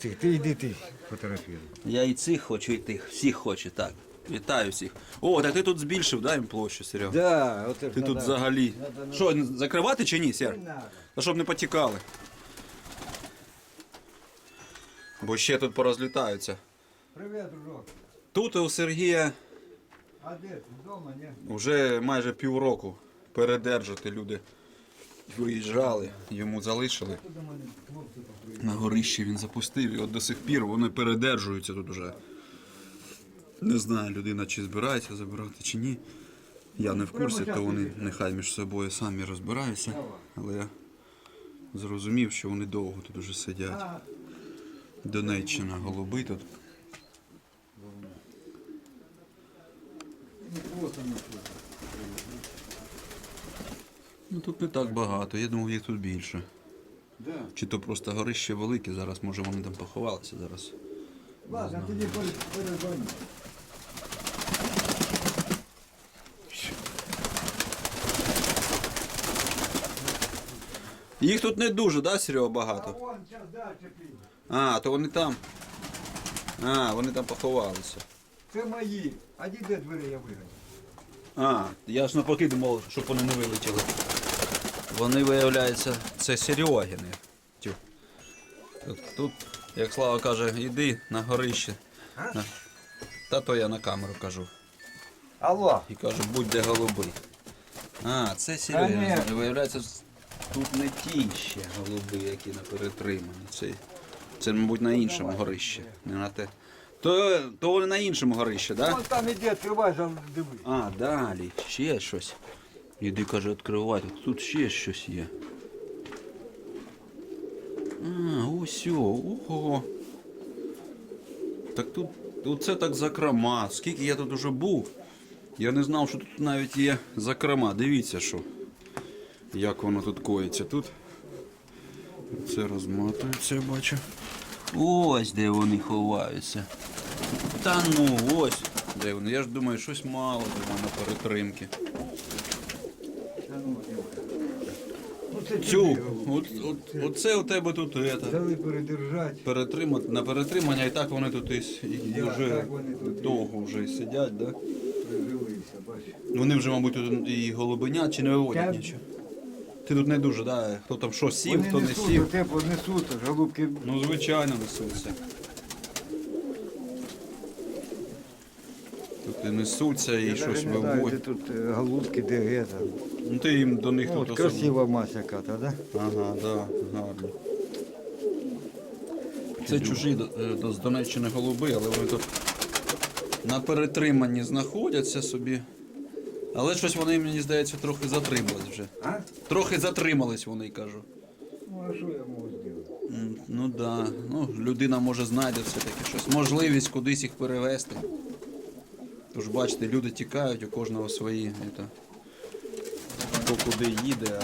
Ти, ти йди ти фотографіруй. Я і цих хочу, і тих. Всіх хочу, так. Вітаю всіх. О, так ти тут збільшив, да, їм площу, Серега? Да, ж Ти тут взагалі. Що, закривати чи ні, Сер? Та щоб не потікали. Бо ще тут порозлітаються. Привіт, дружок. Тут у Сергія А де? Вдома, ні? вже майже півроку передержати люди. Виїжджали, йому залишили. На горищі він запустив, і от до сих пір вони передержуються тут уже. Не знаю, людина чи збирається забирати, чи ні. Я не в курсі, то вони нехай між собою самі розбираються. Але я зрозумів, що вони довго тут уже сидять. Донеччина, голуби тут. ну. Ну тут не так багато, я думав їх тут більше. Да. Чи то просто горище велике, зараз може вони там поховалися зараз. Ладно, тоді пере- перезвоню. Їх тут не дуже, да, Серега, багато? А, то вони там. А, вони там поховалися. Це мої. А де двері я вигадав? А, я ж навпаки думав, щоб вони не вилетіли. Вони, виявляється, це Серегіни. Тю. Тут, як Слава каже, йди на горище. На- Та то я на камеру кажу. Алло. І кажу, будь де голуби. А, це. Конечно. Виявляється, тут не ті ще голуби, які на перетримані. Це, це, мабуть, на іншому горищі. Не на те. То, то вони на іншому горищі, так? Да? Вон там іде, відкривай, там диви. А, далі, ще щось. Іди, каже, відкривай, тут- ще щось є. А, ось, ого. Так тут, тут це так закрома. Скільки я тут уже був, я не знав, що тут навіть є закрома. Дивіться, що. Як воно тут коїться. Тут це розматується, бачу. Ось де вони ховаються. Та ну ось. Де вони? Я ж думаю, щось мало думаю, на перетримки. Та ну, диви. Ну це Цю, от, от, оце у тебе тут это, Дали передержать. перетрима, на перетримання, і так вони тут і, і Да, вже так вони тут і- довго вже і сидять, да? Прижилися, бачиш. Вони вже, мабуть, тут і голубенят чи не виводять нічого. Ти тут не дуже, да? Хто там що сів, Вони хто не несуть, сів. голубки Ну, звичайно, несуться. Несуться, і Я щось не знаю, де виводять. тут е, голубки, де гета. Ну ти їм до них Ну, тут от особливо. красива мася яка-то, да? Ага, да, гарно. Це чужі до, е, до з Донеччини голуби, але вони тут на перетриманні знаходяться собі. Але щось вони, мені здається, трохи затримались вже. А? Трохи затримались вони, кажу. Ну, а що я можу зробити? М, Ну да. Ну, людина може знайде все-таки щось. Можливість кудись їх перевезти. Тож бачите, люди тікають, у кожного свої. Это, хто куди їде,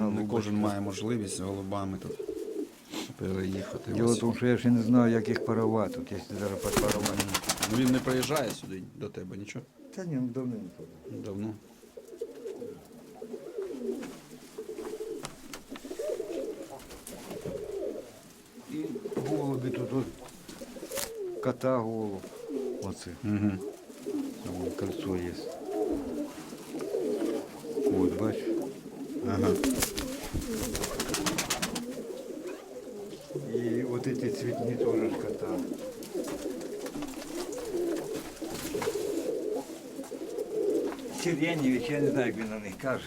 а не кожен має можливість з голубами тут переїхати. Діло в тому, що я ще не знаю, як їх парувати, тут, якщо зараз підпарувати. Ну, він не приїжджає сюди до тебе, нічого? Та ні, ну давненько. Давно. І голуби тут, от, кота голуб. Оце. Угу. А вон кольцо є. От, бач. Ага. І от эти цвітні теж ж кота. Сиренєвич, я не знаю, як він на них каже.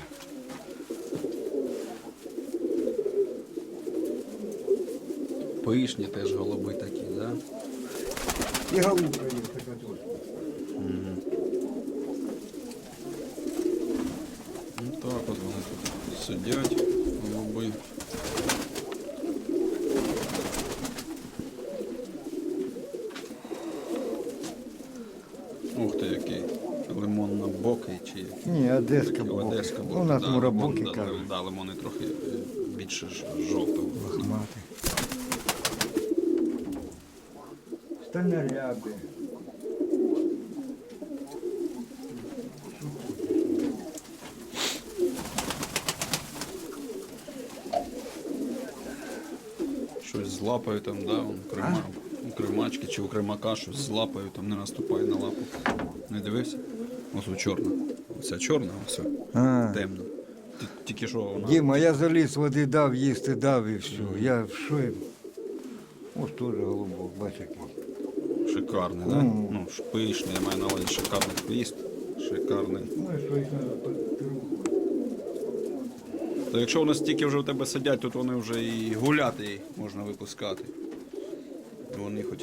Пишні теж голуби такі, да? І голубка є така теж. Ну так от вони тут сидять, голуби. Ух ти який. Лимонно-бокий чи який. Ні, одеська була. Одеська була. У нас да, мурабоки лимон, да, кажуть. Да, лимони трохи е, більше жовтого. Лохмати. Стальноряби. Щось з злапаю там, да, он, крима, у кримачки чи у кримака щось злапаю, там не наступай на лапу. Не дивився? Ось у чорна. Оця чорна, ось о, А. темна. Ті- Тільки що вона. Діма, я заліз води дав, їсти дав і все. Я що їм? Ось теж голубок, бач який. Шикарний, да? Ну, ж пишний, я маю на увазі шикарний хвіст. Шикарний. Ну і що їх треба. То якщо вони стільки вже у тебе сидять, тут вони вже і гуляти можна випускати. Вони хоч.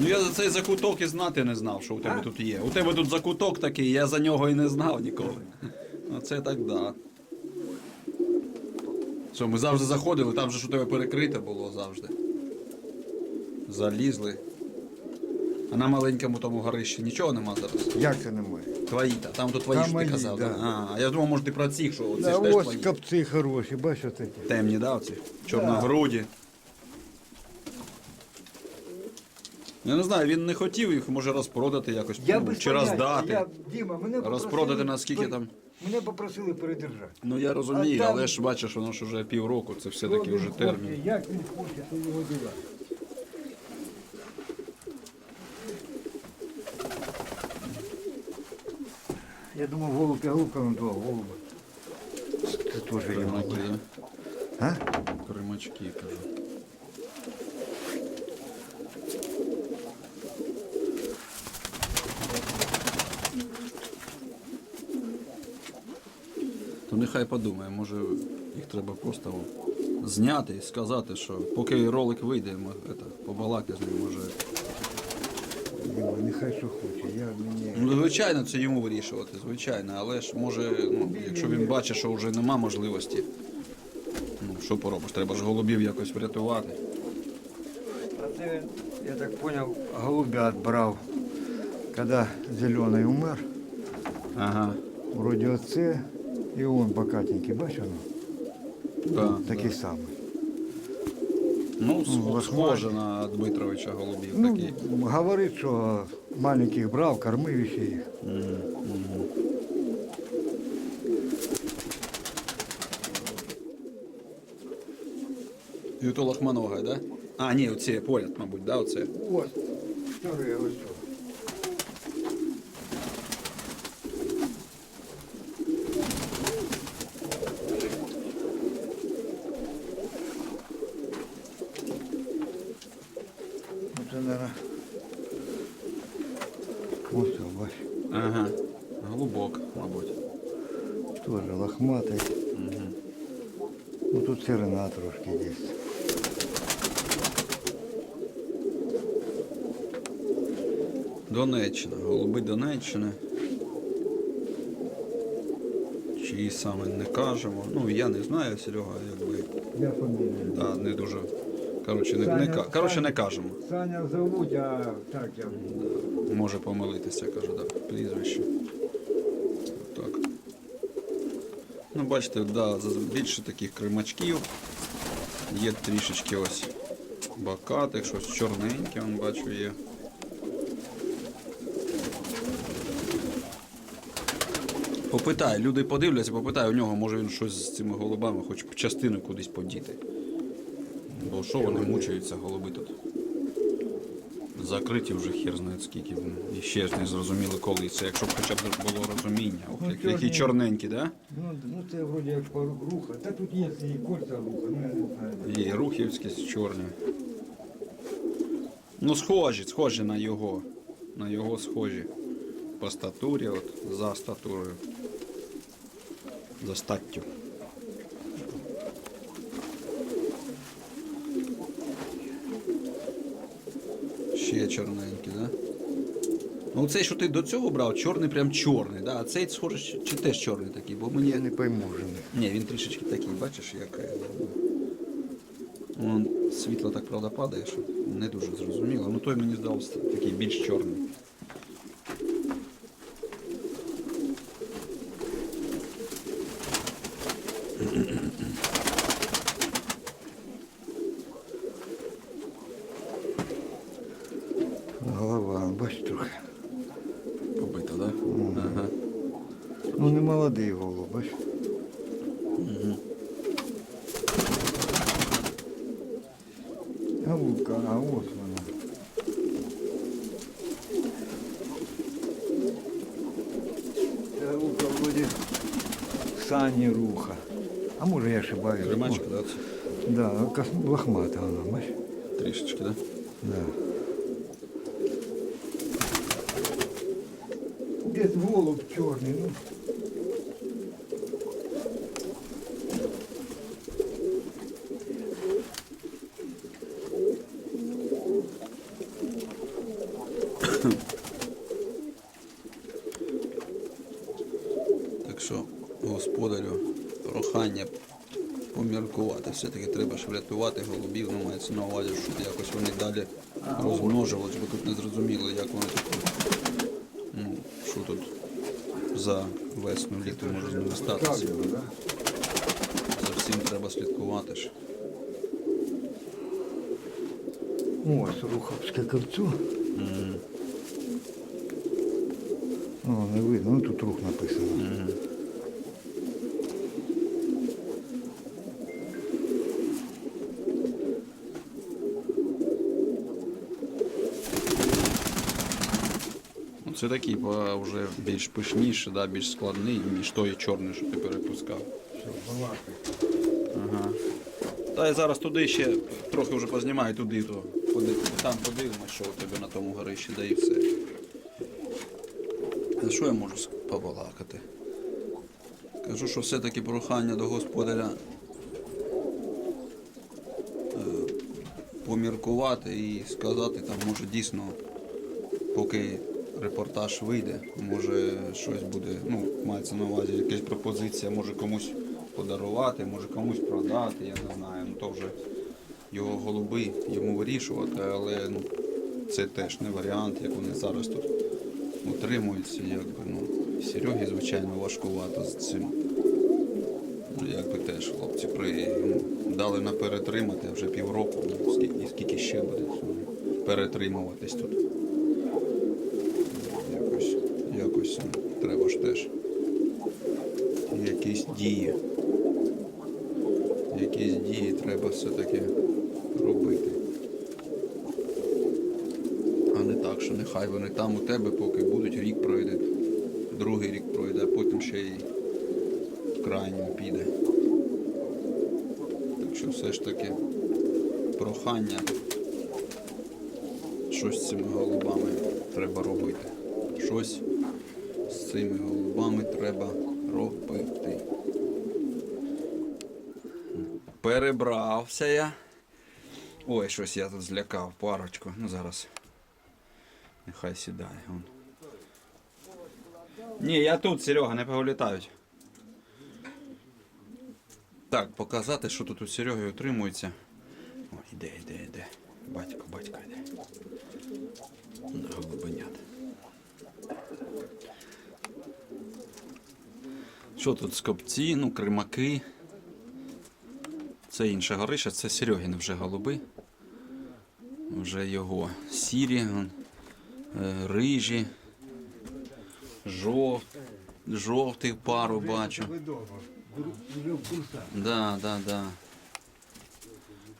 Ну я за цей закуток і знати не знав, що у тебе тут є. У тебе тут закуток такий, я за нього і не знав ніколи. Оце так да. Що, ми завжди заходили, там же ж у тебе перекрите було завжди. Залізли. А на маленькому тому горищі нічого нема зараз. Як це немає? Твої, та там то твої Там що ти мої, казав. да. А, а я думав, може ти про цих, що оце Да, ж теж ось твої. копці хороші, бач от. Темні, да, оці? Чорногруді. Я не знаю, він не хотів їх, може розпродати якось. Я ну, без чи поняття, роздати. Я, Діма, мене Розпродати попросили наскільки там? Мене попросили передержати. Ну я розумію, А там- але ж бачиш, воно ж вже півроку, це все-таки вже термін. хоче, Як він хоче, то його діла. Я думав, голуб я голубка на два голуба. Це теж є Кримаки, А? Кримачки, кажу. То нехай подумає, може їх треба просто зняти і сказати, що поки ролик вийде, ми это, побалаки з ним може. Нехай що хоче. Я мені... Ну, звичайно, це йому вирішувати, звичайно, але ж може, ну, якщо він бачить, що вже нема можливості, ну що поробиш, треба ж голубів якось врятувати. А це, я так понял, голубят брав, коли зелений умер. Ага. Вроді оце і он бокатенький, бачиш воно? Да, Такий да. самий. Ну, Ну, схоже на Дмитровича голубів Ну, такий. говорить, що маленьких брав, кормив ще їх. І ото лохманога, да? А, ні, оце поряд, мабуть, да, оце. Ось, старий, ось. що. Оце, наверное, ось, що, бач, Ага. Голубок, мабуть. Теж лохматий. Ну тут сирена трошки є. Донеччина, голуби Донеччини. Чиї саме не кажемо. Ну, я не знаю, Серега, якби. Я фамілію. Да, не дуже. Коротше, не, не, ка- коротше, не кажемо. Саня зовуть, а так я. Може помилитися, кажу, да, прізвище. Так. Ну, бачите, да, більше таких кримачків. Є трішечки ось бакатих, щось чорненьке, он бачу є. Попитай, люди подивляться, попитай у нього, може він щось з цими голубами, хоч частину кудись подіти. Бо що вони мучаються, голуби тут? Закриті вже хер знає скільки. І ще ж не зрозуміли коли це, якщо б хоча б було розуміння. Ох, Ну, які, чорненькі, да? Ну, ну це вроді як руха. Та тут є і кольця руха, ну я не знаю. І рухівські чорні. Ну, схожі, схожі на його. На його схожі. По статурі, от, за статурою. За статтю. Ще чорненький, да? Ну цей, що ти до цього брав, чорний прям чорний, да? а цей схоже, чи, теж чорний такий, бо мені Я не пойму вже. ні, він трішечки такий, бачиш, як. е, Вон, світло так правда падає, що не дуже зрозуміло. Ну той мені здався такий більш чорний. Голубка, а ось вона. Це голубка вроді сані руха. А може я ошибаюсь. Римачка, Ну, да? це? Да, кос- лохмата вона, бачиш? Трішечки, да? Да. Десь голуб чорний, ну. Так що, господарю, прохання поміркувати. Все-таки треба ж врятувати голубів, ну мається на увазі, щоб якось вони далі розмножувались, бо тут не зрозуміло, як вони тут, ну, що тут за весну літо може з ними статися. За всім треба слідкувати ж. Ось руховське кольцо. О, не видно, ну тут рух написано. Ну, Це такий по- вже більш пишніший, да, більш складний, ніж той чорний, що ти перепускав. Ага. Та я зараз туди ще трохи вже познімаю туди, то там подивимось, що у тебе на тому горищі, да і все. Що я можу побалакати? Кажу, що все-таки прохання до господаря е, поміркувати і сказати, там, може дійсно, поки репортаж вийде, може щось буде, ну, мається на увазі якась пропозиція, може комусь подарувати, може комусь продати, я не знаю. Ну то вже його голуби йому вирішувати, але ну, це теж не варіант, як вони зараз тут утримуються. Якби, ну, Серегі, звичайно, важкувато з цим. Ну, якби теж хлопці при, ну, дали на перетримати вже півроку, ну, скільки, скільки ще буде ну, перетримуватись тут. Якось, якось ну, треба ж теж якісь дії. Якісь дії треба все-таки робити. А нехай вони там у тебе, поки будуть, рік пройде, другий рік пройде, а потім ще й крайньому піде. Так що все ж таки прохання щось з цими голубами треба робити. Щось з цими голубами треба робити. Перебрався я. Ой, щось я тут злякав парочку. Ну зараз. Нехай сідає. Он. Ні, я тут, Серега, не повилітають. Так, показати, що тут у Сереги утримується. О, іде, іде, іде. Батько, батько йде. Голубенят. Що тут скопці, ну, кримаки. Це інше горище, це Серегін вже голуби. Вже його сірі, рижі, жов, жовтих пару бачу. Да, да, да.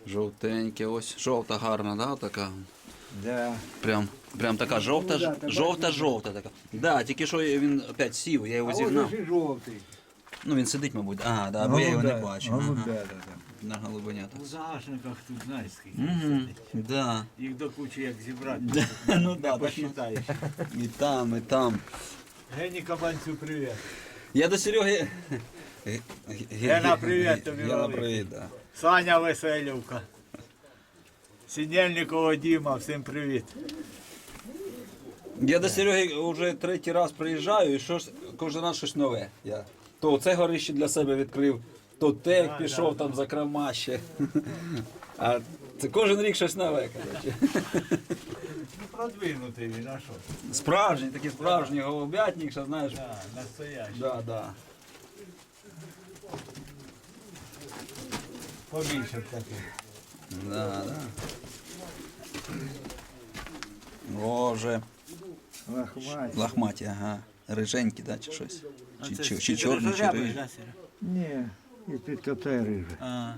Жовтеньке, ось. Жовта гарна, да, така. Да. Прям, прям така жовта, жовта-жовта така. Да, тільки що він опять сів, я його зігнав. жовтий. Ну він сидить, мабуть. А, да, бо я його не бачу. Ну, Ага. да, да, да. На голубенята. У загашниках тут знаєш скільки. Угу, да. Їх до кучі як зібрати. Ну да, Не точно. посчитаєш. І там, і там. Гені Кабанцю привіт. Я до Сереги. Гена, привіт тобі Гена, привіт, да. Саня Веселівка. Сінельникова Діма, всім привіт. Я до Сереги вже третій раз приїжджаю і щось, кожен раз щось нове. Я то це горище для себе відкрив, то Да, пішов там за крама ще. А це кожен рік щось нове, коротше. Ну, продвинутий він, а що? Справжній, такий справжній голубятник, що знаєш. Да, настоящий. Да, да. Побільше б таких. Да, да. О, вже Лахмать. лахматі, ага. Риженькі, да, чи щось. Чи, чи, чи чорні, чи рижі. да, Ні, і під кота рижа. А,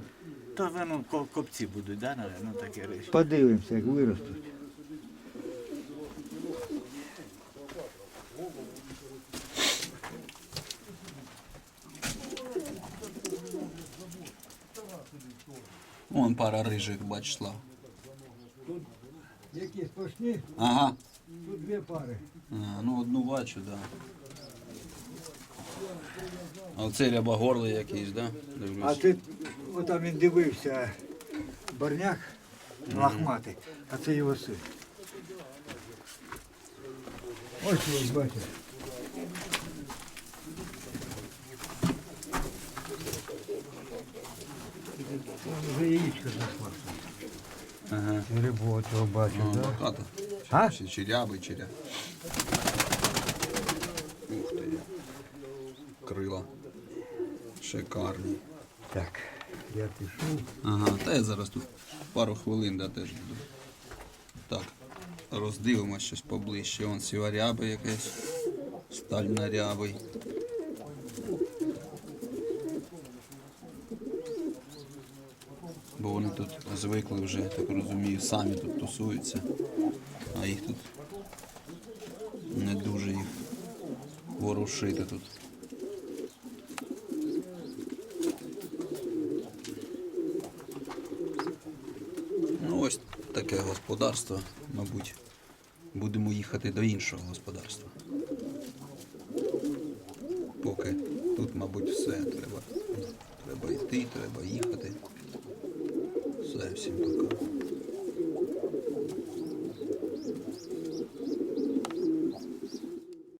то воно ко- копці будуть, да, ну таке речі. Подивимося, як виростуть. Вон пара рижих, бач, слав. Які сплошні? Ага. Тут дві пари. А, ну одну бачу, да. А оцей рябогорлий якийсь, да? А ти, отам він дивився, барняк лахматий, а це його син. Ось ось бачиш. Вон Вже яєчко знайшла. Ага. Рибу цього бачу, Ну, да? А? Ще черябий, черя. Ух ти. Крила. Шикарні. Так, я пішов. Ага, та я зараз тут пару хвилин да, теж буду. Так, роздивимось щось поближче. Вон сіваряби якесь, стальнорябий. Бо вони тут звикли вже, так розумію, самі тут тусуються, а їх тут не дуже їх ворушити тут. Ну ось таке господарство, мабуть. Будемо їхати до іншого господарства. Поки тут, мабуть, все треба. Треба йти, треба їхати. Все, всім пока.